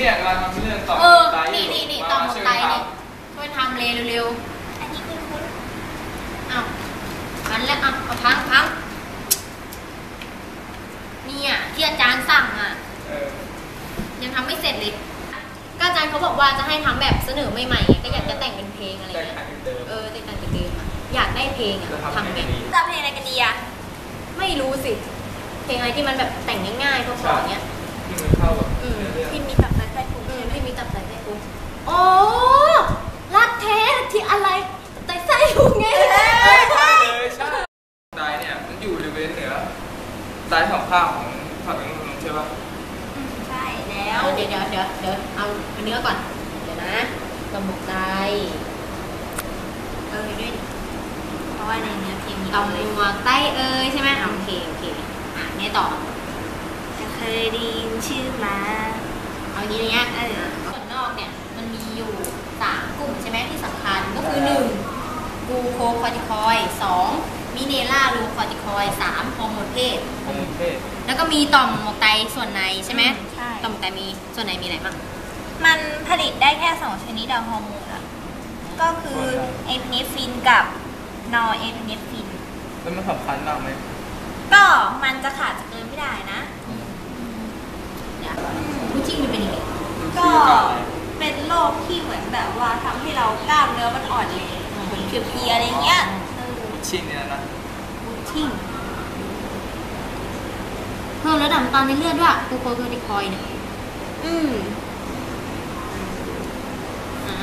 เนี่ยเวลาทำเรื่องต่อเออ นี่นี่นี่ต่อหมดไตนี่ช่วยทำเลยเร็วๆ อันนี้คุณคุณเอาวมันแล้วอาเอาพังพังนี่อะที่อาจารย์สั่งอะยังทำไม่เสร็จเลยก็อาจารย์เขาบอกว่าจะให้ทำแบบเสนอใหม่ๆก็อยากจะแต่งเป็นเพลงอะไรเงี้ยเออแต่งเป็นเพลมอยากได้เพลงอะทำแบบจะเพลงอะไรกันดีอะไม่รู้สิ เพลงอะไรที่มันแบบแต่งง่ายๆพอๆเงี้ยที่มันเข้าแบบ โอ้รักแท้ที่อะไรไตไส้พุงไงใช่เลยใช่สไตล์เนี่ยมันอยู่บริเวณเหนือสไตล์ของข้างของฝั่งนู้นใช่ปะใช่แล้เดี๋ยววเดี๋ยวเดี๋ยวเดี๋ยวเอาเนื้อก่อน เดี๋ยวนะกระหมกไตเออด้วยดิเพราะว่าในเนื้อเพลงมีต่อมเลยหมวกไตเอ้ยใช่ไหมอะโอเคโอเคอะไงต่อจะเคยได้ยินชื่อมาเอาอย่างนี้อย่างเงี้ยเออส่วนนอกเนี่ย มันมีอยู่สามกลุ่มใช่ไหมที่สำคัญก็คือหนึ่งกลูโคคอร์ติคอยด์สองมิเนล่าลูคอร์ติคอยด์สามฮอร์โมนเพศฮอร์โมนเพศ แล้วก็มีต่อมหมวกไตส่วนในใช่ไหมใช่ต่อมหมวกไตมีส่วนในมีอะไรบ้าง มันผลิตได้แค่สองชนิดอะฮอร์โมนอะก็คือเอพิเนฟรินกับนอร์เอพิเนฟริน แล้วมันสำคัญมากไหม ก็มันจะขาดจากเดิมไม่ได้นะเดี๋ยวผู้จริงมันเป็นยังไงก็ เป็นโรคที่เหมือนแบบว่าทำให้เรากล้ามเนื้อมันอ่อนแรงเหมือนเพลียๆอะไรเงี้ยเออชิงเนี่ยนะทิ้งเพิ่มระดับน้ำตาลในเลือดด้วยกลูโคคอร์ติคอยด์เนี่ยอืม อ่า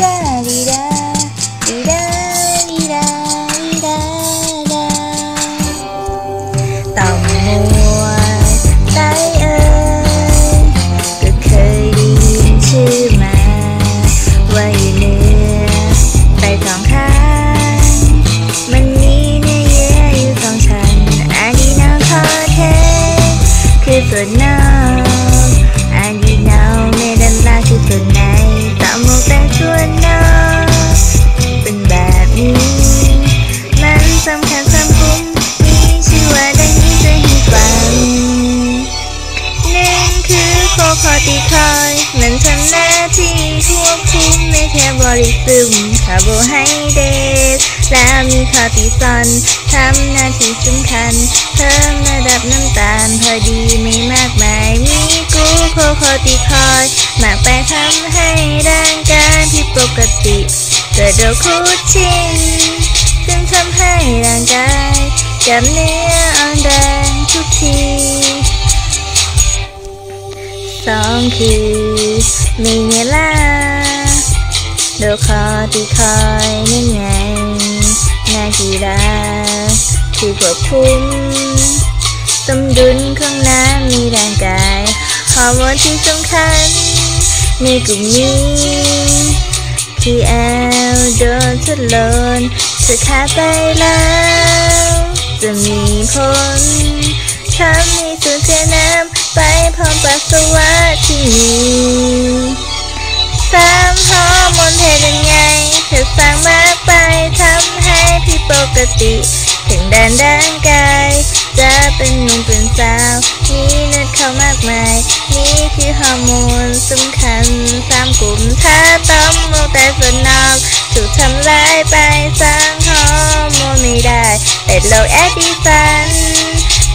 จ้าดีดาดีดาดีดาดีดาดาต่อมมวไตเอ่ยก็เคยได้ยินชื่อมา ว่าอยู่เหนือไตสองข้าง มันมีเนื้อเยื่ออยู่สองชั้นอะดีโนคอร์เทคือส่วนนอก สำคัญสำคุมมีชื่อว่าดังนี้จะให้ฟังหนึ่งคือโคคอติคอย มันทำหน้าที่ควบคุมเมตาบอลิซึมคาร์โบไฮเดรตและมีคอร์ติซอนทำหน้าที่สำคัญ เพิ่มระดับน้ำตาลพอดีไม่มากมาย มีกูโคคอติคอยมากไปทำให้ร่างกายผิดปกติเกิดโรคคูชิน ซึ่งทำให้ร่างกายกล้ามเนื้ออ่อนแรงทุกทีสองคือมีเนล่าโดคอติคอยนั่นไงหน้าที่รักคือควบคุมสมดุลของน้ำในร่างกายฮอร์โมนที่สำคัญในกลุ่มนี้ที่แอลโดนทดลน จะขาดไปแล้ว จะมีผลทำให้สูญเสียน้ำไปพร้อมปัสสาวะที่มีสามฮอร์โมนเพศยังไงเธอสร้างมากไปทำให้ผิดปกติ ถึงด้านร่างกาย จะเป็นหนุ่มเป็นสาว มีเลือดเข้ามากมาย นี่คือฮอร์โมนสำคัญสามกลุ่มถ้าต้อมโมแต่ส่วนนอกถูกทำลายไป เป็นโรคแอดดิสัน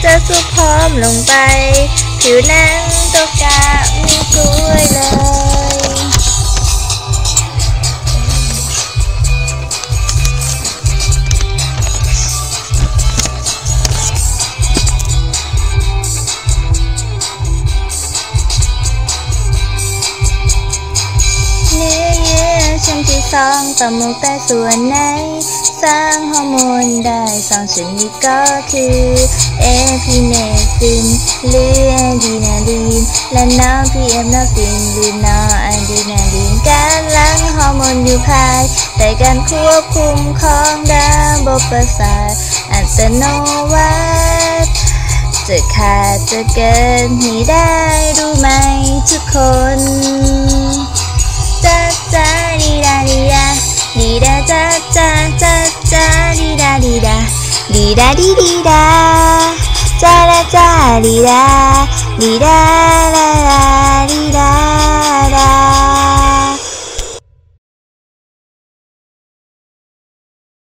จะสุกผอมลงไป ผิวหนังตกกะมีกล้วยเลย สองต่อมกแต่ส่วนไหน สร้างฮอร์โมนได้สองชนิดก็คือเอพิเนฟินหรืออดีนาลีน และนอพีเอฟนอฟินหรือนออดีนาลีนการล้างฮอร์โมนอยู่ภายแต่การควบคุมของระบบประสาทอัตโนมัตจะขาดจะเกินไม่ได้รู้ไหมทุกคน ラリリラ。チャラチャリラ。リラララ。